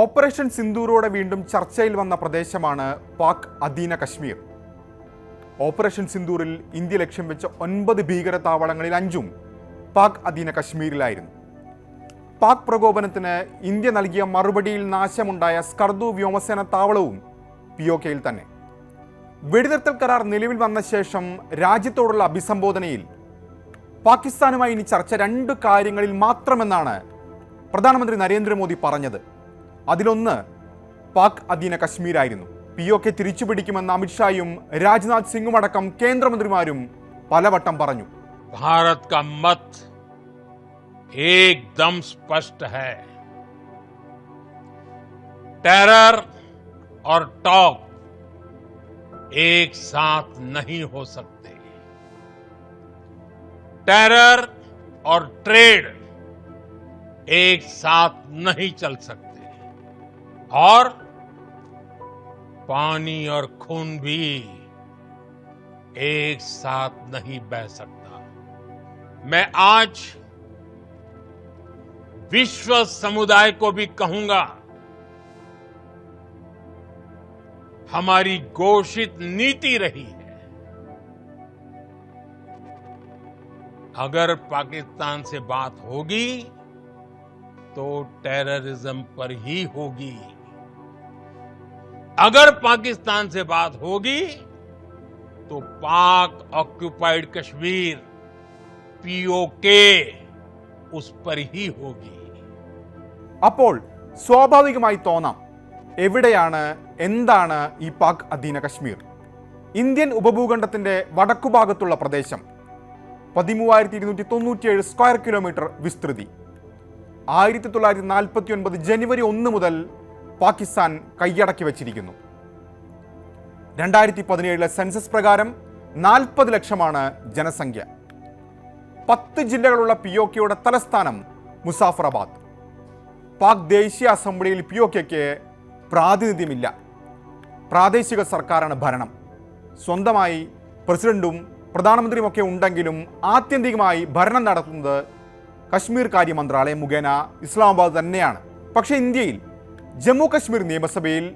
Operation സിന്ദൂറോടെ വീണ്ടും ചർച്ചയിൽ വന്ന പ്രദേശമാണ് പാക് അധീന കശ്മീർ. ഓപ്പറേഷൻ സിന്ദൂറിൽ ഇന്ത്യ ലക്ഷ്യം വെച്ച ഒൻപത് ഭീകര താവളങ്ങളിൽ അഞ്ചും പാക് അധീന കശ്മീരിലായിരുന്നു. പാക് പ്രകോപനത്തിന് ഇന്ത്യ നൽകിയ മറുപടിയിൽ നാശമുണ്ടായ സ്കർദു വ്യോമസേന താവളവും പി ഒ കെയിൽ തന്നെ. വെടിനിർത്തൽ കരാർ നിലവിൽ വന്ന ശേഷം രാജ്യത്തോടുള്ള അഭിസംബോധനയിൽ പാകിസ്ഥാനുമായി ഇനി ചർച്ച രണ്ട് കാര്യങ്ങളിൽ മാത്രമെന്നാണ് പ്രധാനമന്ത്രി നരേന്ദ്രമോദി പറഞ്ഞത്. അതിലൊന്ന് പാക് അധീന കശ്മീരായിരുന്നു പി ഒ കെ തിരിച്ചുപിടിക്കുമെന്ന് അമിത്ഷായും രാജ്നാഥ് സിംഗും അടക്കം കേന്ദ്രമന്ത്രിമാരും പലവട്ടം പറഞ്ഞു भारत का मत एकदम स्पष्ट है टेरर और टॉक एक साथ नहीं हो सकते टेरर और ट्रेड एक साथ नहीं चल सकते और पानी और खून भी एक साथ नहीं बह सकता। मैं आज विश्व समुदाय को भी कहूँगा, हमारी घोषित नीति रही है। अगर पाकिस्तान से बात होगी तो टेररिज्म पर ही होगी। अगर पाकिस्तान से बात होगी तो पाक ऑक्युपाइड कश्मीर पीओके उस पर ही होगी അപ്പോൾ സ്വാഭാവികമായി തോന്നാം എവിടെയാണ് എന്താണ് ഈ പാക് അധീന കശ്മീർ ഇന്ത്യൻ ഉപഭൂഖണ്ഡത്തിന്റെ വടക്കുഭാഗത്തുള്ള പ്രദേശം പതിമൂവായിരത്തി ഇരുന്നൂറ്റി തൊണ്ണൂറ്റിയേഴ് സ്ക്വയർ കിലോമീറ്റർ വിസ്തൃതി ആയിരത്തി തൊള്ളായിരത്തി നാൽപ്പത്തി ഒൻപത് ജനുവരി ഒന്ന് മുതൽ പാകിസ്ഥാൻ കൈയടക്കി വച്ചിരിക്കുന്നു. രണ്ടായിരത്തി പതിനേഴിലെ സെൻസസ് പ്രകാരം നാൽപ്പത് ലക്ഷമാണ് ജനസംഖ്യ. പത്ത് ജില്ലകളുള്ള പി ഒ കെയുടെ തലസ്ഥാനം മുസാഫറാബാദ്. പാക് ദേശീയ അസംബ്ലിയിൽ പി ഒ കെക്ക് പ്രാതിനിധ്യമില്ല. പ്രാദേശിക സർക്കാരാണ് ഭരണം. സ്വന്തമായി പ്രസിഡന്റും പ്രധാനമന്ത്രിയുമൊക്കെ ഉണ്ടെങ്കിലും ആത്യന്തികമായി ഭരണം നടത്തുന്നത് കശ്മീർ കാര്യ മന്ത്രാലയം മുഖേന ഇസ്ലാമാബാദ് തന്നെയാണ്. പക്ഷേ ഇന്ത്യയിൽ ജമ്മു കശ്മീർ നിയമസഭയിൽ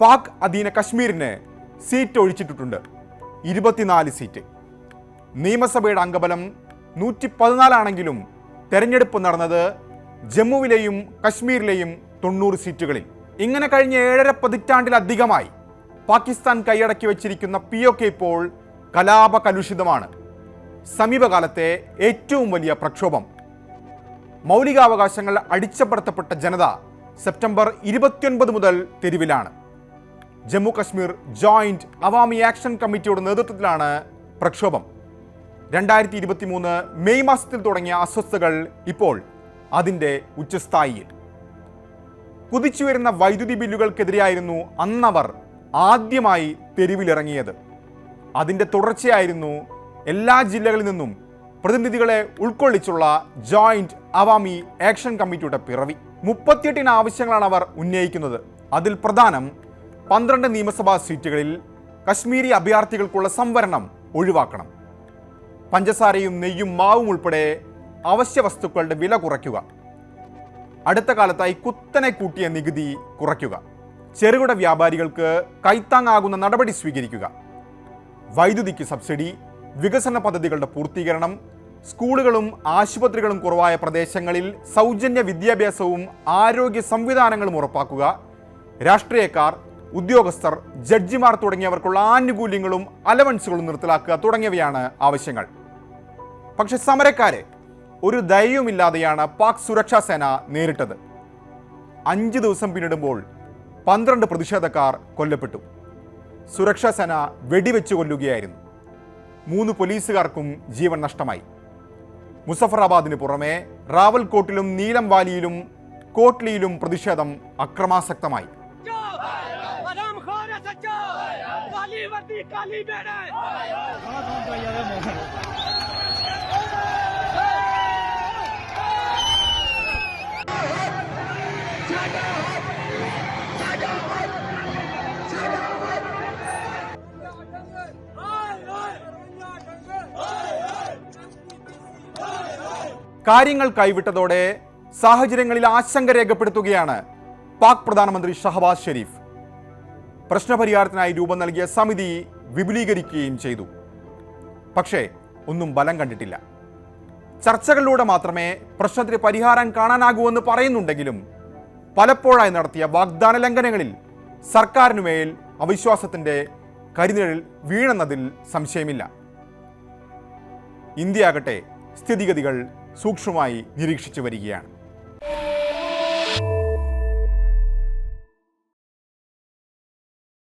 പാക് അധീന കശ്മീരിന് സീറ്റ് ഒഴിച്ചിട്ടിട്ടുണ്ട്. ഇരുപത്തിനാല് സീറ്റ്. നിയമസഭയുടെ അംഗബലം നൂറ്റി പതിനാലാണെങ്കിലും തെരഞ്ഞെടുപ്പ് നടന്നത് ജമ്മുവിലെയും കശ്മീരിലെയും തൊണ്ണൂറ് സീറ്റുകളിൽ. ഇങ്ങനെ കഴിഞ്ഞ ഏഴര പതിറ്റാണ്ടിലധികമായി പാകിസ്ഥാൻ കൈയടക്കി വച്ചിരിക്കുന്ന പി ഒ കെ ഇപ്പോൾ കലാപ കലുഷിതമാണ് സമീപകാലത്തെ ഏറ്റവും വലിയ പ്രക്ഷോഭം. മൗലികാവകാശങ്ങൾ അടിച്ചപ്പെടുത്തപ്പെട്ട ജനത സെപ്റ്റംബർ ഇരുപത്തിയൊൻപത് മുതൽ തെരുവിലാണ്. ജമ്മു കശ്മീർ ജോയിന്റ് അവാമി ആക്ഷൻ കമ്മിറ്റിയുടെ നേതൃത്വത്തിലാണ് പ്രക്ഷോഭം. രണ്ടായിരത്തി ഇരുപത്തി മൂന്ന് മെയ് മാസത്തിൽ തുടങ്ങിയ അസ്വസ്ഥതകൾ ഇപ്പോൾ അതിന്റെ ഉച്ചസ്ഥായിയിൽ. കുതിച്ചുവരുന്ന വൈദ്യുതി ബില്ലുകൾക്കെതിരെയായിരുന്നു അന്നവർ ആദ്യമായി തെരുവിലിറങ്ങിയത്. അതിന്റെ തുടർച്ചയായിരുന്നു എല്ലാ ജില്ലകളിൽ നിന്നും പ്രതിനിധികളെ ഉൾക്കൊള്ളിച്ചുള്ള ജോയിന്റ് അവാമി ആക്ഷൻ കമ്മിറ്റിയുടെ പിറവി. മുപ്പത്തിയെട്ടിന് ആവശ്യങ്ങളാണ് അവർ ഉന്നയിക്കുന്നത്. അതിൽ പ്രധാനം പന്ത്രണ്ട് നിയമസഭാ സീറ്റുകളിൽ കശ്മീരി അഭയാർത്ഥികൾക്കുള്ള സംവരണം ഒഴിവാക്കണം. പഞ്ചസാരയും നെയ്യും മാവും ഉൾപ്പെടെ അവശ്യ വസ്തുക്കളുടെ വില കുറയ്ക്കുക. അടുത്ത കാലത്തായി കുത്തനെ കൂട്ടിയ നികുതി കുറയ്ക്കുക. ചെറുകിട വ്യാപാരികൾക്ക് കൈത്താങ്ങാകുന്ന നടപടി സ്വീകരിക്കുക. വൈദ്യുതിക്ക് സബ്സിഡി വികസന പദ്ധതികളുടെ പൂർത്തീകരണം സ്കൂളുകളും ആശുപത്രികളും കുറവായ പ്രദേശങ്ങളിൽ സൗജന്യ വിദ്യാഭ്യാസവും ആരോഗ്യ സംവിധാനങ്ങളും ഉറപ്പാക്കുക. രാഷ്ട്രീയക്കാർ ഉദ്യോഗസ്ഥർ ജഡ്ജിമാർ തുടങ്ങിയവർക്കുള്ള ആനുകൂല്യങ്ങളും അലവൻസുകളും നിർത്തലാക്കുക തുടങ്ങിയവയാണ് ആവശ്യങ്ങൾ. പക്ഷെ സമരക്കാരെ ഒരു ദയവുമില്ലാതെയാണ് പാക് സുരക്ഷാ സേന നേരിട്ടത്. അഞ്ച് ദിവസം പിന്നിടുമ്പോൾ പന്ത്രണ്ട് പ്രതിഷേധക്കാർ കൊല്ലപ്പെട്ടു. സുരക്ഷാ സേന വെടിവെച്ച് കൊല്ലുകയായിരുന്നു. മൂന്ന് പോലീസുകാർക്കും ജീവൻ നഷ്ടമായി. മുസഫറാബാദിന് പുറമെ റാവൽകോട്ടിലും നീലം വാലിയിലും കോട്ട്ലിയിലും പ്രതിഷേധം അക്രമാസക്തമായി Yeah. കാര്യങ്ങൾ കൈവിട്ടതോടെ സാഹചര്യങ്ങളിൽ ആശങ്ക രേഖപ്പെടുത്തുകയാണ് പാക് പ്രധാനമന്ത്രി ഷഹബാസ് ഷെരീഫ്. പ്രശ്നപരിഹാരത്തിനായി രൂപം നൽകിയ സമിതി വിപുലീകരിക്കുകയും ചെയ്തു. പക്ഷേ ഒന്നും ബലം കണ്ടിട്ടില്ല. ചർച്ചകളിലൂടെ മാത്രമേ പ്രശ്നത്തിന് പരിഹാരം കാണാനാകൂവെന്ന് പറയുന്നുണ്ടെങ്കിലും പലപ്പോഴായി നടത്തിയ വാഗ്ദാന ലംഘനങ്ങളിൽ സർക്കാരിനുമേൽ അവിശ്വാസത്തിന്റെ കരിനിഴൽ വീണെന്നതിൽ സംശയമില്ല. ഇന്ത്യ ഇന്ത്യയാകട്ടെ സ്ഥിതിഗതികൾ സൂക്ഷ്മമായി നിരീക്ഷിച്ചു വരികയാണ്.